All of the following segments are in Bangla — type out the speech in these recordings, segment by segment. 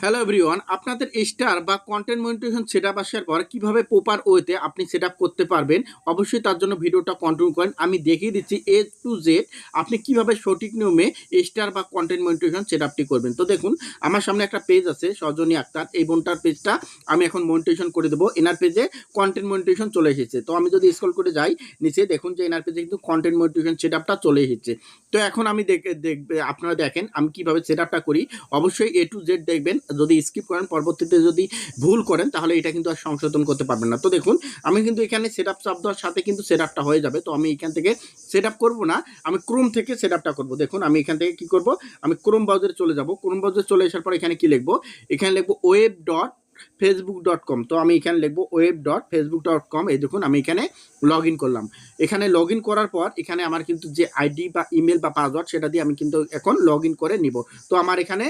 হ্যালো এভরিওয়ান আপনাদের স্টার বা কন্টেন্ট মনিটেশন সেট আপ আসার পর কীভাবে প্রপার ওয়েতে আপনি সেট করতে পারবেন, অবশ্যই তার জন্য ভিডিওটা কন্টিনিউ করেন। আমি দেখিয়ে দিচ্ছি এ টু জেড আপনি কীভাবে সঠিক নিয়মে স্টার বা কন্টেন্ট মনিটেশন সেট আপটি করবেন। তো দেখুন, আমার সামনে একটা পেজ আছে, সজনী আক্তার। এই বোনটার পেজটা আমি এখন মনিটেশন করে দেবো। এনার পেজে কন্টেন্ট মনিটেশন চলে এসেছে। তো আমি যদি স্ক্রল করে যাই, নিচে দেখুন যে এনার পেজে কিন্তু কন্টেন্ট মনিটেশন সেট আপটা চলে এসেছে। তো এখন আমি দেখে, দেখবে, আপনারা দেখেন আমি কীভাবে সেট আপটা করি। অবশ্যই এ টু জেড দেখবেন। যদি স্কিপ করেন, পরবর্তীতে যদি ভুল করেন, তাহলে এটা কিন্তু আর সংশোধন করতে পারবেন না। তো দেখুন, আমি কিন্তু এখানে সেট আপ শব্দের সাথে কিন্তু সেট আপটা হয়ে যাবে। তো আমি এখান থেকে সেট আপ করব না, আমি ক্রোম থেকে সেট আপটা করব। দেখুন, আমি এখান থেকে কি করব? আমি ক্রোম ব্রাউজারে চলে যাব। ক্রোম ব্রাউজারে চলে আসার পর এখানে কি লিখব? এখানে লিখব web dot Facebook dot com তো আমি এখানে লিখব web dot Facebook dot com এই দেখুন, আমি এখানে লগ ইন করলাম। এখানে লগ ইন করার পর এখানে আমার কিন্তু যে আইডি বা ইমেল বা পাসওয়ার্ড সেটা দিয়ে আমি কিন্তু এখন লগ ইন করে নিব। তো আমার এখানে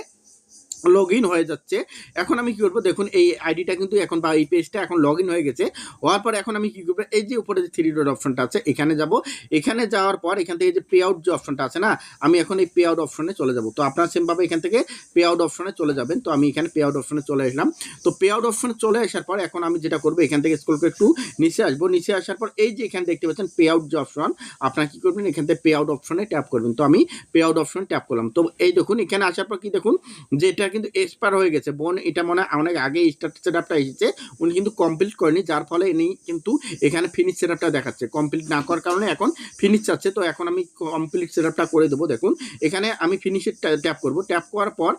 লগ ইন হয়ে যাচ্ছে। এখন আমি কি করব? দেখুন, এই আইডিটা কিন্তু এখন বা এই পেজটা এখন লগ ইন হয়ে গেছে। হওয়ার পর এখন আমি কি করব? এই যে উপরে যে থ্রি ডট অপশনটা আছে, এখানে যাব। এখানে যাওয়ার পর এখান থেকে যে পে আউট যে অপশনটা আছে না, আমি এখন এই পে আউট অপশনে চলে যাব। তো আপনারা সেমভাবে এখান থেকে পে আউট অপশনে চলে যাবেন। তো আমি এখানে পে আউট অপশনে চলে আসলাম। তো পে আউট অপশনে চলে আসার পর এখন আমি যেটা করব, এখান থেকে স্কুল করে একটু নিচে আসব। নিচে আসার পর এই যে এখানে দেখতে পাচ্ছেন পে আউট যে অপশন আপনারা কি করবেন? এখান থেকে পে আউট অপশনে ট্যাপ করবেন। তো আমি পে আউট অপশনে ট্যাপ করলাম। তো এই দেখুন, এখানে আসার পর কি দেখুন যে এটা কিন্তু এক্সপায়ার হয়ে গেছে। বোন, এটা মনে হয় অনেক আগে স্টার্ট সেট আপটা এসেছে, উনি কিন্তু কমপ্লিট করেনি, যার ফলে ইনি কিন্তু এখানে ফিনিশ সেট আপটা দেখাচ্ছে। কমপ্লিট না করার কারণে এখন ফিনিশ চাচ্ছে। তো এখন আমি কমপ্লিট সেট আপটা করে দেবো, দেখুন। এখানে আমি ফিনিশের ট্যাপ করব। ট্যাপ করার পর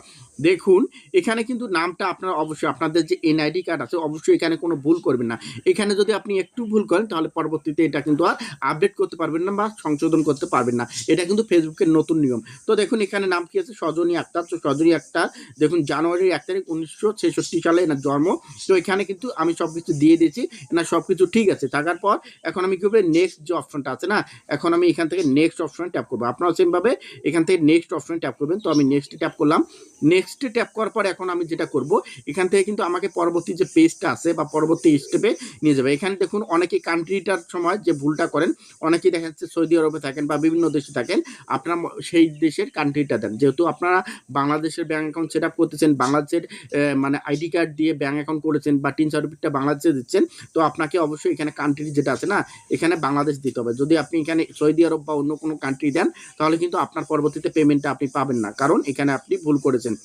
দেখুন, এখানে কিন্তু নামটা আপনার অবশ্যই, আপনাদের যে এনআইডি কার্ড আছে, অবশ্যই এখানে কোনো ভুল করবেন না। এখানে যদি আপনি একটু ভুল করেন, তাহলে পরবর্তীতে এটা কিন্তু আর আপডেট করতে পারবেন না বা সংশোধন করতে পারবেন না। এটা কিন্তু ফেসবুকের নতুন নিয়ম। তো দেখুন, এখানে নাম কি আছে? সজনী আক্তার। তো সজনী আক্তার দেখুন, জানুয়ারির এক তারিখ উনিশশো ছেষট্টি সালে এনার জন্ম। তো এখানে কিন্তু আমি সব কিছু দিয়ে দিয়েছি, এনার সব কিছু ঠিক আছে। থাকার পর এখন আমি কী করব নেক্সট যে অপশনটা আছে না, এখন আমি এখান থেকে নেক্সট অপশনে ট্যাপ করব। আপনারা সেমভাবে এখান থেকে নেক্সট অপশনে ট্যাপ করবেন। তো আমি নেক্সটে ট্যাপ করলাম। নেক্সটে ট্যাপ করার পর এখন আমি যেটা করব, এখান থেকে কিন্তু আমাকে পরবর্তী যে পেজটা আছে বা পরবর্তী স্টেপে নিয়ে যাবে। এখানে দেখুন অনেকে কান্ট্রিটার সময় যে ভুলটা করেন, অনেকেই দেখা যাচ্ছে সৌদি আরবে থাকেন বা বিভিন্ন দেশে থাকেন। আপনারা সেই দেশের কান্ট্রিটা দেন। যেহেতু আপনারা বাংলাদেশের ব্যাঙ্ক অ্যাকাউন্ট সেট আপ করতেছেন, বাংলাদেশের মানে আইডি কার্ড দিয়ে ব্যাঙ্ক অ্যাকাউন্ট করেছেন বা টিন সার্টিফিকেটটা বাংলাদেশে দিচ্ছেন, তো আপনাকে অবশ্যই এখানে কান্ট্রি যেটা আছে না, এখানে বাংলাদেশ দিতে হবে। যদি আপনি এখানে সৌদি আরব বা অন্য কোনো কান্ট্রি দেন, তাহলে কিন্তু আপনার পরবর্তীতে পেমেন্টটা আপনি পাবেন না, কারণ এখানে আপনি ভুল করেছেন।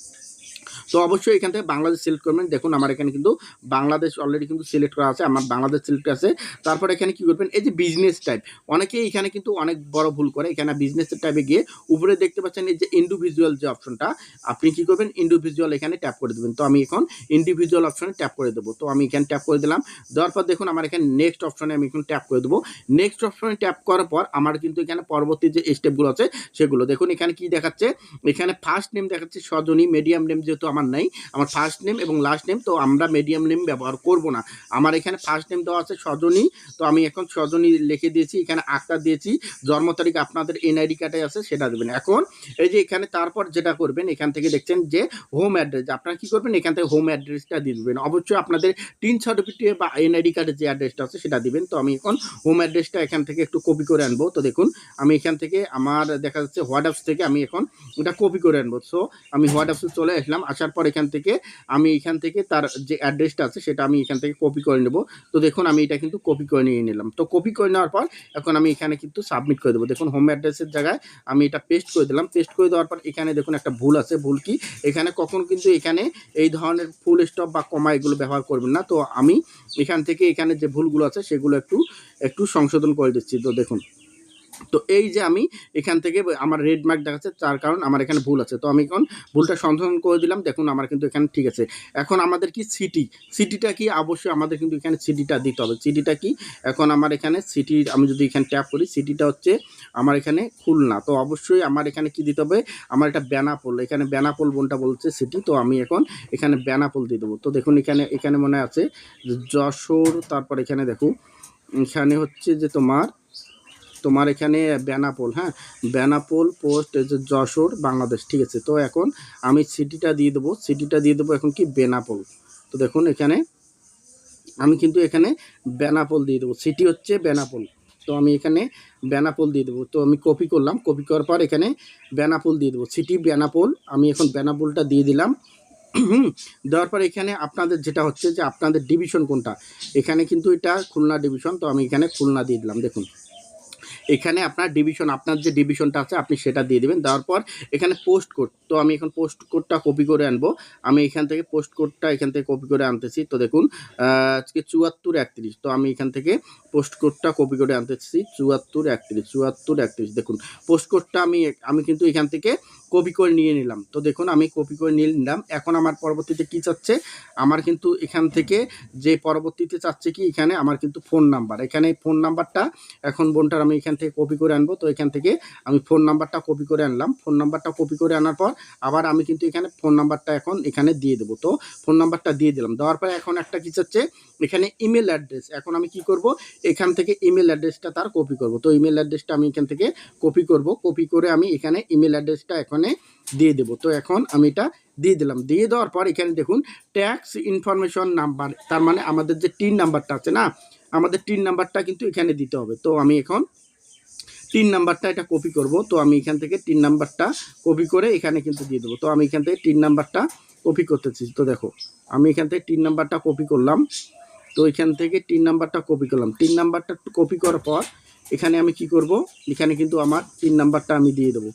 তো অবশ্যই এখান থেকে বাংলাদেশ সিলেক্ট করবেন। দেখুন, আমার এখানে কিন্তু বাংলাদেশ অলরেডি কিন্তু সিলেক্ট করা আছে, আমার বাংলাদেশ সিলেক্ট আছে। তারপর এখানে কি করবেন? এই যে বিজনেস টাইপ অনেকেই এখানে কিন্তু অনেক বড় ভুল করে। এখানে বিজনেস টাইপে গিয়ে উপরে দেখতে পাচ্ছেন এই যে ইন্ডিভিজুয়াল যে অপশনটা আপনি কি করবেন? ইন্ডিভিজুয়াল এখানে ট্যাপ করে দেবেন। তো আমি এখন ইন্ডিভিজুয়াল অপশনে ট্যাপ করে দেবো। তো আমি এখানে ট্যাপ করে দিলাম। দেওয়ার পর দেখুন, আমার এখানে নেক্সট অপশনে আমি এখন ট্যাপ করে দেবো। নেক্সট অপশনে ট্যাপ করার পর আমার কিন্তু এখানে পরবর্তী যে স্টেপগুলো আছে, সেগুলো। দেখুন, এখানে কি দেখাচ্ছে? এখানে ফার্স্ট নেম দেখাচ্ছে সজনী মিডিয়াম নেম যেহেতু আমার নাই, আমার ফার্স্ট নেম এবং লাস্ট নেম তো আমরা মিডিয়াম নেম ব্যবহার করব না। আমার এখানে ফার্স্ট নেম দেওয়া আছে সজনী, তো আমি এখন সজনী লিখে দিয়েছি, এখানে আক্তার দিয়েছি, জন্ম তারিখ আপনাদের এনআইডি কার্ডে আছে, সেটা দেবেন। এখন এই যে এখানে তারপর যেটা করবেন, এখান থেকে দেখছেন যে হোম অ্যাড্রেস আপনারা কি করবেন, এখান থেকে হোম অ্যাড্রেসটা দিয়ে দেবেন। অবশ্যই আপনাদের টিন সার্টিফিকেট বা এনআইডি কার্ডের যে অ্যাড্রেসটা আছে, সেটা দিবেন। তো আমি এখন হোম অ্যাড্রেসটা এখান থেকে একটু কপি করে আনব। তো দেখুন, আমি এখান থেকে আমার দেখা যাচ্ছে হোয়াটসঅ্যাপ থেকে আমি এখন এটা কপি করে আনব। সো আমি হোয়াটসঅ্যাপে চলে আসলাম, আসার পর এখান থেকে আমি এখান থেকে তার যে অ্যাড্রেসটা আছে, সেটা আমি এখান থেকে কপি করে নেব। তো দেখুন, আমি এটা কিন্তু কপি করে নিয়ে নিলাম। তো কপি করে নেওয়ার পর এখন আমি এখানে কিন্তু সাবমিট করে দেবো। দেখুন হোম অ্যাড্রেসের জায়গায় আমি এটা পেস্ট করে দিলাম। পেস্ট করে দেওয়ার পর এখানে দেখুন একটা ভুল আছে, ভুল কি? এখানে কখন কিন্তু এখানে এই ধরনের ফুল স্টপ বা কমা এগুলো ব্যবহার করবেন না। তো আমি এখান থেকে এখানে যে ভুলগুলো আছে, সেগুলো একটু একটু সংশোধন করে দিচ্ছি। তো দেখুন তো এই যে আমি এখান থেকে আমার রেড মার্ক দেখাচ্ছে, তার কারণ আমার এখানে ভুল আছে। তো আমি এখন ভুলটা সংশোধন করে দিলাম, দেখুন আমার কিন্তু এখানে ঠিক আছে। এখন আমাদের কি সিটি সিটিটা কি? অবশ্যই আমাদের কিন্তু এখানে সিটিটা দিতে হবে। সিটিটা কি? এখন আমার এখানে সিটি আমি যদি এখানে ট্যাপ করি সিটিটা হচ্ছে আমার এখানে খুলনা। তো অবশ্যই আমার এখানে কি দিতে হবে? আমার এটা বেনাপোল এখানে বেনাপোল বোনটা বলছে সিটি তো আমি এখন এখানে বেনাপোল দিয়ে দেবো। তো দেখুন এখানে এখানে মনে আছে যশোর, তারপর এখানে দেখুন এখানে হচ্ছে যে তোমার তোমার এখানে বেনাপোল হ্যাঁ? বেনাপোল, পোস্ট যশোর, বাংলাদেশ, ঠিক আছে? তো এখন আমি সিটিটা দিয়ে দেবো। সিটিটা দিয়ে দেবো এখন কি? বেনাপোল। তো দেখুন এখানে, আমি কিন্তু এখানে বেনাপোল দিয়ে দেবো। সিটি হচ্ছে বেনাপোল। তো আমি এখানে বেনাপোল দিয়ে দেবো। তো আমি কপি করলাম। কপি করার পর এখানে বেনাপোল দিয়ে দেবো। সিটি বেনাপোল, আমি এখন বেনাপোলটা দিয়ে দিলাম। দেওয়ার পর এখানে আপনাদের যেটা হচ্ছে যে আপনাদের ডিভিশন কোনটা? এখানে কিন্তু এটা খুলনা ডিভিশন। তো আমি এখানে খুলনা দিয়ে দিলাম। দেখুন। এখানে আপনার ডিভিশন আপনার যে ডিভিশনটা আছে, আপনি সেটা দিয়ে দেবেন। দেওয়ার পর এখানে পোস্ট কোড তো আমি এখন পোস্ট কোডটা কপি করে আনব। আমি এখান থেকে পোস্ট কোডটা এখান থেকে কপি করে আনতেছি। তো দেখুন আজকে চুয়াত্তর একত্রিশ। তো আমি এখান থেকে পোস্ট কোডটা কপি করে আনতেছি। চুয়াত্তর একত্রিশ চুয়াত্তর একত্রিশ। দেখুন পোস্ট কোডটা আমি আমি কিন্তু এখান থেকে কপি করে নিয়ে নিলাম। তো দেখুন, আমি কপি করে নিয়ে নিলাম। এখন আমার পরবর্তীতে কি চাচ্ছে? আমার কিন্তু এখান থেকে যে পরবর্তীতে চাচ্ছে কি? এখানে আমার কিন্তু ফোন নাম্বার এখানে ফোন নাম্বারটা এখন বোনটার আমি এখান থেকে কপি করে আনব। তো এখান থেকে আমি ফোন নাম্বারটা কপি করে আনলাম। ফোন নাম্বারটা কপি করে আনার পর আবার আমি কিন্তু এখানে ফোন নাম্বারটা এখন এখানে দিয়ে দেবো। তো ফোন নাম্বারটা দিয়ে দিলাম। দেওয়ার পরে এখন একটা কি হচ্ছে, এখানে ইমেল অ্যাড্রেস এখন আমি কি করব? এখান থেকে ইমেল অ্যাড্রেসটা তার কপি করব। তো ইমেল অ্যাড্রেসটা আমি এখান থেকে কপি করব। কপি করে আমি এখানে ইমেল অ্যাড্রেসটা এখানে দিয়ে দেবো। তো এখন আমি এটা দিয়ে দিলাম। দিয়ে দেওয়ার পর এখানে দেখুন ট্যাক্স ইনফরমেশন নাম্বার তার মানে আমাদের যে টিন নাম্বারটা আছে না, আমাদের টিন নাম্বারটা কিন্তু এখানে দিতে হবে। তো আমি এখন তিন নাম্বারটা এটা কপি করব তো আমি এখান থেকে তিন নাম্বারটা কপি করে এখানে কিন্তু দিয়ে দেবো তো আমি এখান থেকে তিন নাম্বারটা কপি করতেছি তো দেখো আমি এখান থেকে তিন নাম্বারটা কপি করলাম তো এখান থেকে তিন নাম্বারটা কপি করলাম তিন নাম্বারটা কপি করার পর এখানে আমি কি করব এখানে কিন্তু আমার তিন নাম্বারটা আমি দিয়ে দেবো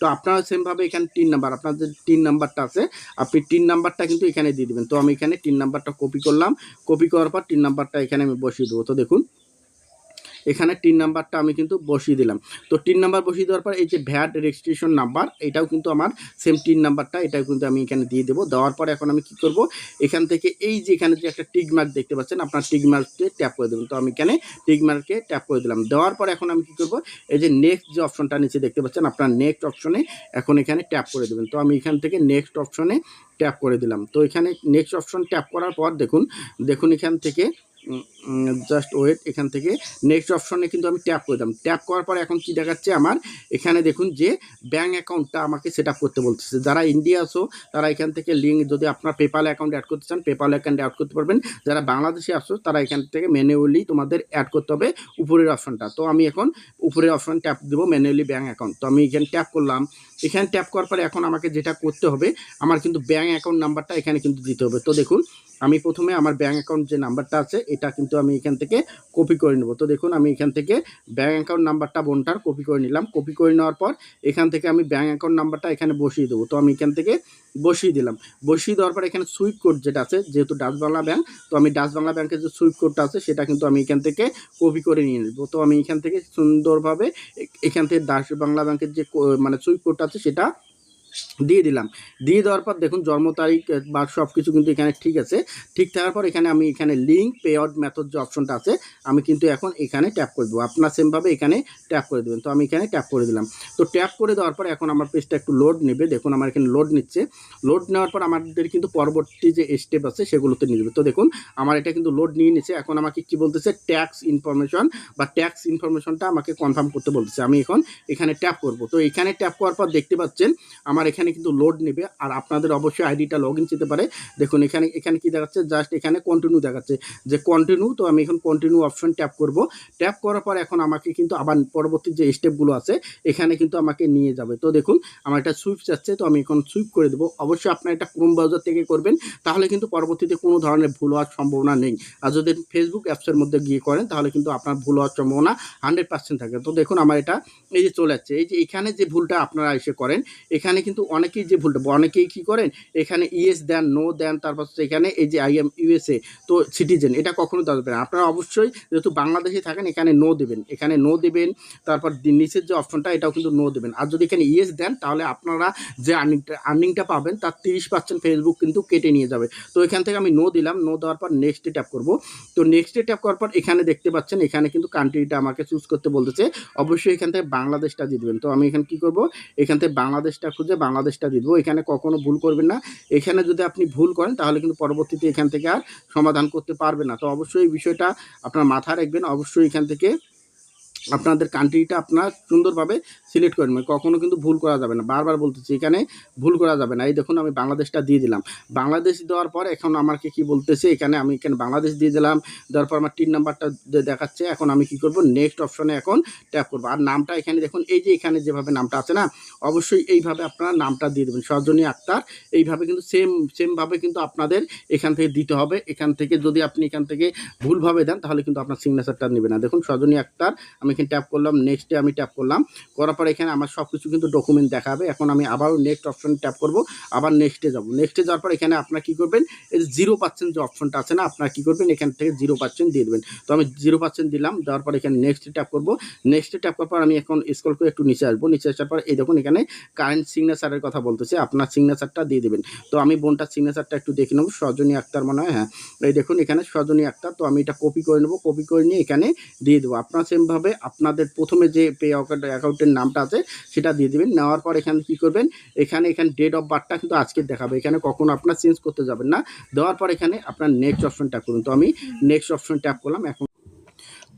তো আপনারা সেমভাবে এখানে তিন নাম্বার আপনার যে তিন নাম্বারটা আছে আপনি তিন নাম্বারটা কিন্তু এখানে দিয়ে দেবেন তো আমি এখানে তিন নাম্বারটা কপি করলাম কপি করার পর তিন নাম্বারটা এখানে আমি বসিয়ে দেবো তো দেখুন এখানে তিন নাম্বারটা আমি কিন্তু বসিয়ে দিলাম। তো তিন নাম্বার বসিয়ে দেওয়ার পর এই যে ভ্যাট রেজিস্ট্রেশন নাম্বার, এটাও কিন্তু আমার সেম তিন নাম্বারটা, এটাও কিন্তু আমি এখানে দিয়ে দেবো। দেওয়ার পর এখন আমি কি করব, এখান থেকে এই যে এখানে যে একটা টিক মার্ক দেখতে পাচ্ছেন, আপনার টিক মার্ককে ট্যাপ করে দেবেন। তো আমি এখানে টিক মার্ককে ট্যাপ করে দিলাম। দেওয়ার পর এখন আমি কি করব, এই যে নেক্সট যে অপশনটা নিচে দেখতে পাচ্ছেন, আপনার নেক্সট অপশনে এখন এখানে ট্যাপ করে দেবেন। তো আমি এখান থেকে নেক্সট অপশনে ট্যাপ করে দিলাম। তো এখানে নেক্সট অপশন ট্যাপ করার পর দেখুন দেখুন এখান থেকে জাস্ট ওয়েট এখান থেকে নেক্সট অপশনে কিন্তু আমি ট্যাপ করে দিলাম। ট্যাপ করার পর এখন কি দেখাচ্ছে আমার? এখানে দেখুন যে ব্যাঙ্ক অ্যাকাউন্টটা আমাকে সেট করতে বলতেছে। যারা ইন্ডিয়া আসো তারা এখান থেকে লিঙ্ক যদি আপনার পেপাল অ্যাকাউন্ট অ্যাড করতে চান পেপাল অ্যাকাউন্ট অ্যাড করতে পারবেন। যারা বাংলাদেশে আসো তারা এখান থেকে ম্যানুয়ালি তোমাদের অ্যাড করতে হবে উপরের অপশনটা তো আমি এখন উপরের অপশন ট্যাপ দেবো ম্যানুয়ালি ব্যাঙ্ক অ্যাকাউন্ট তো আমি এখানে ট্যাপ করলাম। এখানে ট্যাপ করার পরে এখন আমাকে যেটা করতে হবে, আমার কিন্তু ব্যাঙ্ক অ্যাকাউন্ট নাম্বারটা এখানে কিন্তু দিতে হবে। তো দেখুন, আমি প্রথমে আমার ব্যাঙ্ক অ্যাকাউন্ট যে নাম্বারটা আছে, এটা কিন্তু আমি এখান থেকে কপি করে নেব। তো দেখুন, আমি এখান থেকে ব্যাঙ্ক অ্যাকাউন্ট নাম্বারটা বোনটার কপি করে নিলাম। কপি করে নেওয়ার পর এখান থেকে আমি ব্যাঙ্ক অ্যাকাউন্ট নাম্বারটা এখানে বসিয়ে দেবো। তো আমি এখান থেকে বসিয়ে দিলাম। বসিয়ে দেওয়ার পর এখানে সুইপ কোড যেটা আছে, যেহেতু ডাচ বাংলা ব্যাঙ্ক তো আমি ডাচ বাংলা ব্যাংকের যে সুইপ কোডটা আছে, সেটা কিন্তু আমি এখান থেকে কপি করে নিয়ে নেব। তো আমি এখান থেকে সুন্দরভাবে এখান থেকে ডাচ বাংলা ব্যাংকের যে মানে সুইপ কোডটা আছে সেটা দিয়ে দিলাম। দিয়ে দেওয়ার পর দেখুন জন্ম তারিখ, বা সব কিছু কিন্তু এখানে ঠিক আছে। ঠিক থাকার পর এখানে আমি এখানে লিঙ্ক পে আউট মেথড যে অপশনটা আছে, আমি কিন্তু এখন এখানে ট্যাপ করে দেবো। আপনার সেমভাবে এখানে ট্যাপ করে দেবেন। তো আমি এখানে ট্যাপ করে দিলাম। তো ট্যাপ করে দেওয়ার পর এখন আমার পেজটা একটু লোড নেবে। দেখুন আমার এখানে লোড নিচ্ছে। লোড নেওয়ার পর আমাদের কিন্তু পরবর্তী যে স্টেপ আছে, সেগুলোতে নিয়ে যাবে। তো দেখুন, আমার এটা কিন্তু লোড নিয়ে নিচ্ছে। এখন আমাকে কি বলতেছে? ট্যাক্স ইনফরমেশন বা ট্যাক্স ইনফরমেশনটা আমাকে কনফার্ম করতে বলতেছে। আমি এখন এখানে ট্যাপ করব। তো এখানে ট্যাপ করার পর দেখতে পাচ্ছেন, আমার এখানে কিন্তু লোড নেবে। আর আপনাদের অবশ্যই আইডিটা লগ ইন যেতে পারে। দেখুন, এখানে এখানে কি দেখাচ্ছে? জাস্ট এখানে কন্টিনিউ দেখাচ্ছে। যে কন্টিনিউ তো আমি এখন কন্টিনিউ অপশন ট্যাপ করব। ট্যাপ করার পর এখন আমাকে কিন্তু আবার পরবর্তী যে স্টেপগুলো আছে, এখানে কিন্তু আমাকে নিয়ে যাবে। তো দেখুন, আমার একটা সুইপ যাচ্ছে, তো আমি এখন সুইপ করে দেবো। অবশ্যই আপনার এটা ক্রোম ব্রাউজার থেকে করবেন, তাহলে কিন্তু পরবর্তীতে কোনো ধরনের ভুল হওয়ার সম্ভাবনা নেই। আর যদি ফেসবুক অ্যাপসের মধ্যে গিয়ে করেন, তাহলে কিন্তু আপনার ভুল হওয়ার সম্ভাবনা হান্ড্রেড পার্সেন্ট থাকে। তো দেখুন, আমার এটা এই যে চলে যাচ্ছে। এই যে এখানে যে ভুলটা আপনারা এসে করেন, এখানে কিন্তু অনেকেই যে ভুলটা, অনেকেই কী করেন? এখানে ইয়েস দেন, নো দেন, তারপর এখানে এই যে আই এম ইউএসএ, তো সিটিজেন, এটা কখনো দেবেন না। আপনারা অবশ্যই যেহেতু বাংলাদেশে থাকেন, এখানে নো দেবেন। এখানে নো দেবেন, তারপর নিচের যে অপশনটা, এটাও কিন্তু নো দেবেন। আর যদি এখানে ইয়েস দেন, তাহলে আপনারা যে আর্নিংটা আর্নিংটা পাবেন, তার তিরিশ পার্সেন্ট ফেসবুক কিন্তু কেটে নিয়ে যাবে। তো এখান থেকে আমি নো দিলাম, নো দেওয়ার পর নেক্সটে ট্যাপ করব। তো নেক্সটে ট্যাপ করার পর এখানে দেখতে পাচ্ছেন, এখানে কিন্তু কান্ট্রিটা আমাকে চুজ করতে বলতেছে। অবশ্যই এখান থেকে বাংলাদেশটা দিয়ে দেবেন। তো আমি এখানে কি করব? এখান থেকে বাংলাদেশটা খুঁজে বাংলাদেশটা দিয়ে দেবো। এখানে কখনো ভুল করবেন না। এখানে যদি আপনি ভুল করেন, তাহলে কিন্তু পরবর্তীতে এখান থেকে আর সমাধান করতে পারবেন না। তো অবশ্যই এই বিষয়টা আপনার মাথায় রাখবেন। অবশ্যই এখান থেকে আপনাদের কান্ট্রিটা আপনার সুন্দরভাবে সিলেক্ট করে নেবেন কখনো কিন্তু ভুল করা যাবে না। বারবার বলতেছি, এখানে ভুল করা যাবে না। এই দেখুন, আমি বাংলাদেশটা দিয়ে দিলাম। বাংলাদেশ দেওয়ার পর এখন আমাকে কি বলতেছে, এখানে আমি এখানে বাংলাদেশ দিয়ে দিলাম। দেওয়ার পর আমার তিন নাম্বারটা দেখাচ্ছে। এখন আমি কি করব? নেক্সট অপশনে এখন ট্যাপ করব। আর নামটা এখানে দেখুন, এই যে এখানে যেভাবে নামটা আছে না, অবশ্যই এইভাবে আপনারা নামটা দিয়ে দেবেন। সরজনী আক্তার, এইভাবে কিন্তু সেম সেমভাবে কিন্তু আপনাদের এখান থেকে দিতে হবে। এখান থেকে যদি আপনি এখান থেকে ভুলভাবে দেন, তাহলে কিন্তু আপনার সিগনেচারটা নেবে না। দেখুন, সজনী আক্তার, আমি এখানে ট্যাপ করলাম নেক্সটে আমি ট্যাপ করলাম। করার পর এখানে আমার সব কিছু কিন্তু ডকুমেন্ট দেখাবে। এখন আমি আবারও নেক্সট অপশনে ট্যাপ করব, আবার নেক্সটে যাব। নেক্সটে যাওয়ার পর এখানে আপনার কী করবেন যে জিরো পার্সেন্ট যে অপশনটা আছে না, আপনার কী করবেন, এখান থেকে জিরো পার্সেন্ট দিয়ে দেবেন। তো আমি জিরো পার্সেন্ট দিলাম, দেওয়ার পর এখানে নেক্সটে ট্যাপ করব। নেক্সটে ট্যাপ করার পর আমি এখন স্কল করে একটু নিচে আসব। নিচে আসার পর, এই দেখুন এখানে কারেন্ট সিগনেচারের কথা বলতেছে, আপনার সিগনেচারটা দিয়ে দেবেন। তো আমি বোনটার সিগনেচারটা একটু দেখে নেব, সজনী আক্তার মনে হয় হ্যাঁ। এই দেখুন এখানে সজনী আক্তার, তো আমি এটা কপি করে নেব। কপি করে নিয়ে এখানে দিয়ে দেবো। আপনার সেমভাবে আপনাদের প্রথমে যে পে অ্যাকাউন্টের নামটা আছে, সেটা দিয়ে দেবেন। নেওয়ার পর এখানে কী করবেন? এখানে এখানে ডেট অফ বার্থটা কিন্তু আজকে দেখাবে। এখানে কখনো আপনার চেঞ্জ করতে যাবেন না। দেওয়ার পর এখানে আপনার নেক্সট অপশন ট্যাপ করুন। তো আমি নেক্সট অপশন ট্যাপ করলাম। এখন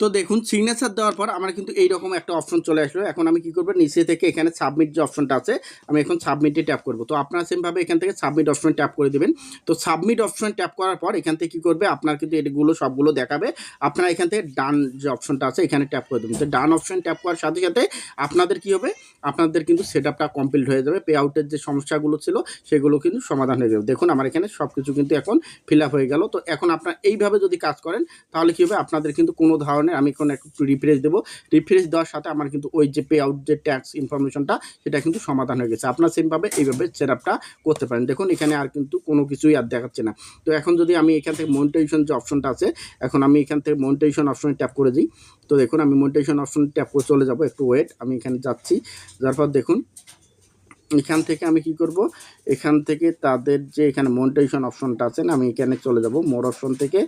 তো দেখুন সিগনেচার দেওয়ার পর আমার কিন্তু এইরকম একটা অপশন চলে আসলো। এখন আমি কি করব? নিচে থেকে এখানে সাবমিট যে অপশনটা আছে, আমি এখন সাবমিটে ট্যাপ করব। তো আপনারা সেমভাবে এখান থেকে সাবমিট অপশন ট্যাপ করে দেবেন। তো সাবমিট অপশন ট্যাপ করার পর এখান থেকে কী করবে? আপনার কিন্তু এগুলো সবগুলো দেখাবে। আপনারা এখান থেকে ডান যে অপশনটা আছে, এখানে ট্যাপ করে দেবেন। তো ডান অপশন ট্যাপ করার সাথে সাথে আপনাদের কি হবে? আপনাদের কিন্তু সেট আপটা কমপ্লিট হয়ে যাবে। পে আউটের যে সমস্যাগুলো ছিল, সেগুলো কিন্তু সমাধান হয়ে যাবে। দেখুন, আমার এখানে সব কিছু কিন্তু এখন ফিল আপ হয়ে গেল। তো এখন আপনার এইভাবে যদি কাজ করেন, তাহলে কী হবে? আপনাদের কিন্তু কোনো ধরনের আমি এখন একটু রিফ্রেশ দেবো। রিফ্রেশ দেওয়ার সাথে আমার কিন্তু ওই যে পে আউট যে ট্যাক্স ইনফরমেশনটা সেটা কিন্তু সমাধান হয়ে গেছে। আপনার সেমভাবে এইভাবে সেট করতে পারেন। দেখুন, এখানে আর কিন্তু কোনো কিছুই আর দেখাচ্ছে না। তো এখন যদি আমি এখান থেকে মনিটাইজেশন যে অপশনটা আছে, এখন আমি এখান থেকে মনিটাইজেশন অপশনে ট্যাপ করে দিই। তো দেখুন, আমি মনিটাইজেশন অপশন ট্যাপ করে চলে যাব। একটু ওয়েট আমি এখানে যাচ্ছি। যার পর দেখুন, এখান থেকে আমি কি করব? এখান থেকে তাদের যে এখানে মনিটাইজেশন অপশনটা আছে না, আমি এখানে চলে যাব। মোর অপশন থেকে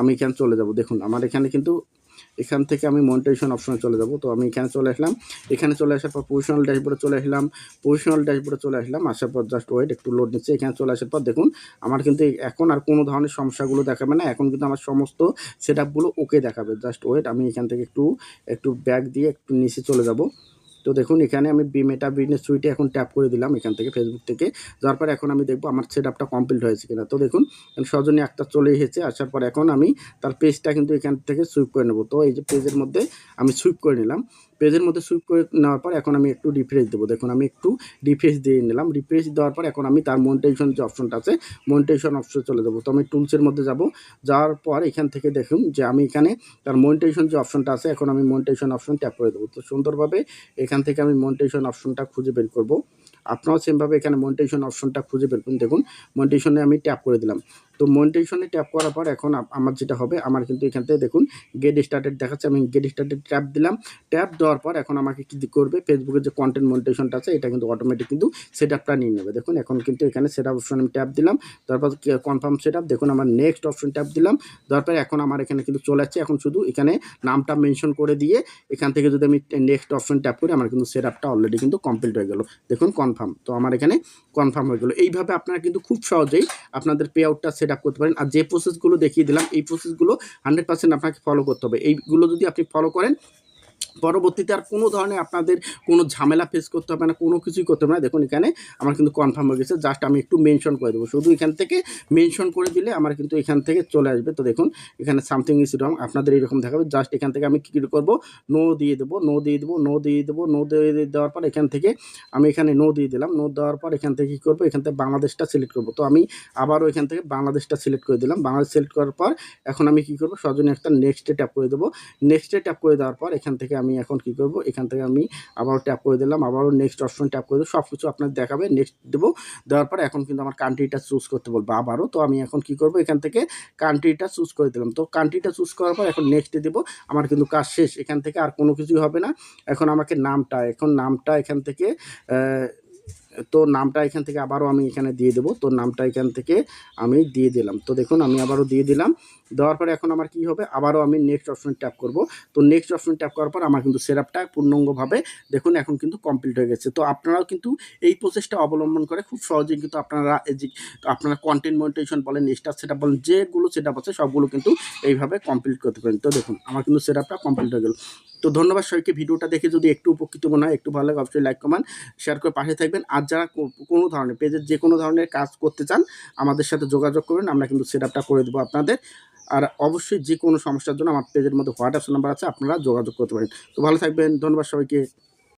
আমি এখানে চলে যাব। দেখুন, আমার এখানে কিন্তু এখান থেকে আমি মনিটাইজেশন অপশনে চলে যাব। তো আমি এখানে চলে আসলাম। এখানে চলে আসার পর পজিশনাল ড্যাশবোর্ডে চলে আসলাম। পজিশনাল ড্যাশবোর্ডে চলে আসলাম। আসার পর জাস্ট ওয়েট একটু লোড নিচ্ছে। এখানে চলে আসার পর দেখুন, আমার কিন্তু এখন আর কোনো ধরনের সমস্যাগুলো দেখাবে না। এখন কিন্তু আমার সমস্ত সেট আপগুলো ওকে দেখাবে। জাস্ট ওয়েট আমি এখান থেকে একটু একটু ব্যাগ দিয়ে একটু নিচে চলে যাব। তো দেখুন, এখানে আমি বিমেটা বিজনেস সুইটে এখন ট্যাপ করে দিলাম এখান থেকে ফেসবুক থেকে। যাওয়ার পর এখন আমি দেখব আমার সেট আপটা কমপ্লিট হয়েছে কিনা। তো দেখুন সজনী একটা চলে এসেছে। আসার পর এখন আমি তার পেজটা কিন্তু এখান থেকে সুইপ করে নেব। তো এই যে পেজের মধ্যে আমি সুইপ করে নিলাম। পেজের মধ্যে সুইপ করে নেওয়ার পর এখন আমি একটু রিফ্রেশ দেবো। দেখুন, আমি একটু রিফ্রেশ দিয়ে নিলাম। রিফ্রেশ দেওয়ার পর এখন আমি তার মনটেশন যে অপশনটা আছে মনটেশন অপশনে চলে যাব। তো আমি টুলসের মধ্যে যাব। যাওয়ার পর এখান থেকে দেখুন যে আমি এখানে তার মনিটেশন যে অপশনটা আছে, এখন আমি মনিটাইজেশন অপশন ট্যাপ করে দেবো। তো সুন্দরভাবে এখান থেকে আমি মনটেশন অপশনটা খুঁজে বের করব। আপনারাও সেমভাবে এখানে মনিটাইজেশন অপশনটা খুঁজে বের করুন। দেখুন মনিটাইজেশনে আমি ট্যাপ করে দিলাম। তো মনিটাইজেশনে ট্যাপ করার পর এখন আমার যেটা হবে, আমার কিন্তু এখান থেকে দেখুন গেট স্টার্টেড দেখাচ্ছে, আমি গেট স্টার্টেড ট্যাপ দিলাম। ট্যাপ দেওয়ার পর এখন আমাকে কী করবে ফেসবুকের যে কন্টেন্ট মনিটাইজেশনটা আছে, এটা কিন্তু অটোমেটিক কিন্তু সেট আপটা নিয়ে নেবে। দেখুন, এখন কিন্তু এখানে সেট অপশন আমি ট্যাপ দিলাম। তারপর কনফার্ম সেট আপ দেখুন, আমার নেক্সট অপশন ট্যাপ দিলাম। তারপর এখন আমার এখানে কিন্তু চলে যাচ্ছে এখন শুধু এখানে নামটা মেনশন করে দিয়ে, এখান থেকে যদি আমি নেক্সট অপশন ট্যাপ করি, আমার কিন্তু সেট আপটা অলরেডি কিন্তু কমপ্লিট হয়ে গেল। দেখুন কনফার্ম তো আমার এখানে কনফার্ম হয়ে গেলো। এইভাবে আপনারা কিন্তু খুব সহজেই আপনাদের পে আউটটা সেট আপ করতে পারেন। আর যে প্রসেসগুলো দেখিয়ে দিলাম, এই প্রসেসগুলো হান্ড্রেড পার্সেন্ট আপনাকে ফলো করতে হবে। এইগুলো যদি আপনি ফলো করেন পরবর্তীতে আর কোনো ধরনের আপনাদের কোনো ঝামেলা ফেস করতে হবে না, কোনো কিছুই করতে হবে না। দেখুন, এখানে আমার কিন্তু কনফার্ম হয়ে গেছে। জাস্ট আমি একটু মেনশন করে দেবো। শুধু এখান থেকে মেনশন করে দিলে আমার কিন্তু এখান থেকে চলে আসবে। তো দেখুন, এখানে সামথিং ইজ রং আপনাদের এরকম দেখাবে। জাস্ট এখান থেকে আমি কী করব নো দিয়ে দেবো নো দিয়ে দেবো নো দিয়ে দেবো নো দিয়ে দেওয়ার পর এখান থেকে আমি এখানে নো দিয়ে দিলাম। নো দেওয়ার পর এখান থেকে কী করব? এখান থেকে বাংলাদেশটা সিলেক্ট করব। তো আমি আবারও এখান থেকে বাংলাদেশটা সিলেক্ট করে দিলাম। বাংলাদেশ সিলেক্ট করার পর এখন আমি কী করব? সজনে একটা নেক্সটে ট্যাপ করে দেবো। নেক্সটে ট্যাপ করে দেওয়ার পর এখান থেকে আমি এখন কি করব? এখান থেকে আমি আবারও ট্যাপ করে দিলাম, আবারও নেক্সট অপশন ট্যাপ করে দেবো সব কিছু আপনার দেখাবে নেক্সট দেবো, দেওয়ার পর এখন কিন্তু আমার কান্ট্রিটা চুজ করতে বলব আবারও। তো আমি এখন কি করব? এখান থেকে কান্ট্রিটা চুজ করে দিলাম। তো কান্ট্রিটা চুজ করার পর এখন নেক্সটে দেবো, আমার কিন্তু কাজ শেষ, এখান থেকে আর কোনো কিছুই হবে না। এখন আমাকে নামটা, এখন নামটা এখান থেকে তো নামটা এখান থেকে আবারও আমি এখানে দিয়ে দেবো। তো নামটা এখান থেকে আমি দিয়ে দিলাম। তো দেখুন, আমি আবারও দিয়ে দিলাম। দেওয়ার পরে এখন আমার কি হবে? আবারও আমি নেক্সট অপশন ট্যাপ করব। তো নেক্সট অপশন ট্যাপ করার পর আমার কিন্তু সেটআপটা পূর্ণাঙ্গভাবে দেখুন, এখন কিন্তু কমপ্লিট হয়ে গেছে। তো আপনারাও কিন্তু এই প্রসেসটা অবলম্বন করে খুব সহজেই কিন্তু আপনারা এই যে, আপনারা কন্টেন্ট মনিটেশন বলেন স্টার সেট বলেন, যেগুলো সেট আছে সবগুলো কিন্তু এইভাবে কমপ্লিট করতে পারেন। তো দেখুন, আমার কিন্তু সেটআপটা কমপ্লিট হয়ে গেল। তো ধন্যবাদ সবাইকে। ভিডিওটা দেখে যদি একটু উপকৃত মনে হয়, একটু ভালো লাগে, অবশ্যই লাইক কমেন্ট শেয়ার করে পাশে থাকবেন। আর যারা কোনো ধরনের পেজের যে কোনো ধরনের কাজ করতে চান, আমাদের সাথে যোগাযোগ করবেন আমরা কিন্তু সেট করে দেবো আপনাদের। আর অবশ্যই যে কোনো সমস্যার জন্য আমার পেজের মধ্যে হোয়াটসঅ্যাপ নাম্বার আছে, আপনারা যোগাযোগ করতে পারেন। তো ভালো থাকবেন, ধন্যবাদ সবাইকে।